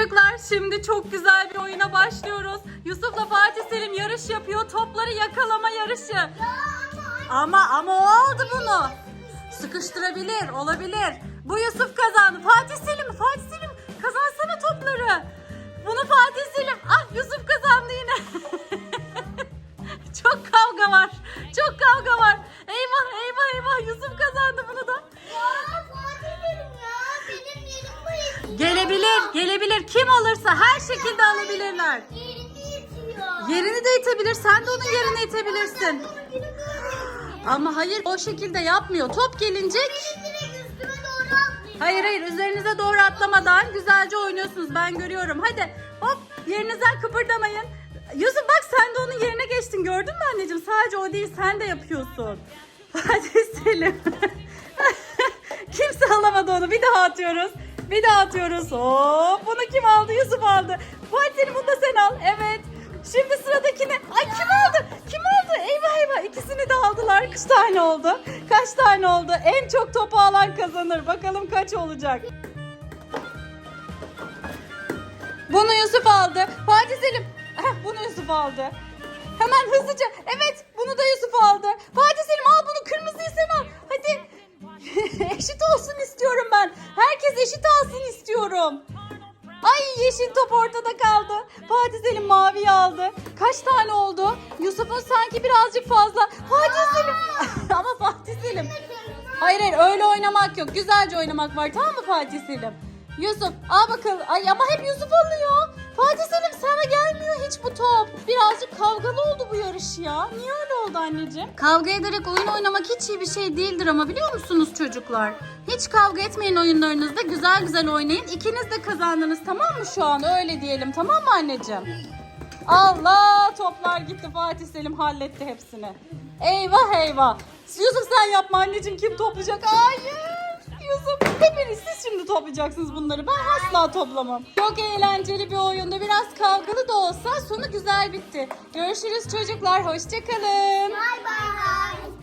Çocuklar şimdi çok güzel bir oyuna başlıyoruz. Yusuf'la Fatih Selim yarış yapıyor. Topları yakalama yarışı. Ama ama o aldı bunu. Sıkıştırabilir, olabilir. Bu Yusuf kazandı. Fatih Selim, Fatih Selim kazansana topları. Bunu Fatih Selim. Ah Yusuf kazandı yine. Çok kavga var. Çok kavga var. Eyvah eyvah eyvah Yusuf Gelebilir, gelebilir. Kim alırsa her şekilde alabilirler. Yerini de itebilir. Sen de onun yerini itebilirsin. Ama hayır o şekilde yapmıyor. Top gelinecek. Hayır hayır üzerinize doğru atlamadan güzelce oynuyorsunuz. Ben görüyorum. Hadi hop yerinizden kıpırdamayın. Yusuf bak sen de onun yerine geçtin. Gördün mü anneciğim? Sadece o değil sen de yapıyorsun. Hadi Selim. Kimse alamadı onu. Bir daha atıyoruz. Bir daha atıyoruz. Hop bunu kim aldı? Yusuf aldı. Fatih Selim bunu da sen al. Evet. Şimdi sıradakine. Ay kim aldı? Kim aldı? Eyvah eyvah ikisini de aldılar. Kaç tane oldu? Kaç tane oldu? En çok topu alan kazanır. Bakalım kaç olacak? Bunu Yusuf aldı. Fatih Selim. Bunu Yusuf aldı. Hemen hızlıca. Evet eşit olsun istiyorum ben. Herkes eşit alsın istiyorum. Ay yeşil top ortada kaldı. Fatih Selim maviyi aldı. Kaç tane oldu? Yusuf'un sanki birazcık fazla. Fatih Selim. Ama Fatih Selim. Hayır hayır öyle oynamak yok. Güzelce oynamak var tamam mı Fatih Selim? Yusuf al bakalım. Ay ama hep Yusuf alıyor. Fatih Selim sana gelmiyor bu top. Birazcık kavgalı oldu bu yarış ya. Niye öyle oldu anneciğim? Kavga ederek oyun oynamak hiç iyi bir şey değildir ama biliyor musunuz çocuklar? Hiç kavga etmeyin oyunlarınızda. Güzel güzel oynayın. İkiniz de kazandınız tamam mı şu an? Öyle diyelim tamam mı anneciğim? Allah toplar gitti Fatih Selim halletti hepsini. Eyvah eyvah. Yusuf sen yapma anneciğim kim toplayacak? Hayır. Yusuf hepiniz siz şimdi toplayacaksınız bunları. Ben asla toplamam. Çok eğlenceli bir oyundu. Biraz kavgalı da olsa sonu güzel bitti. Görüşürüz çocuklar. Hoşçakalın. Bay bay.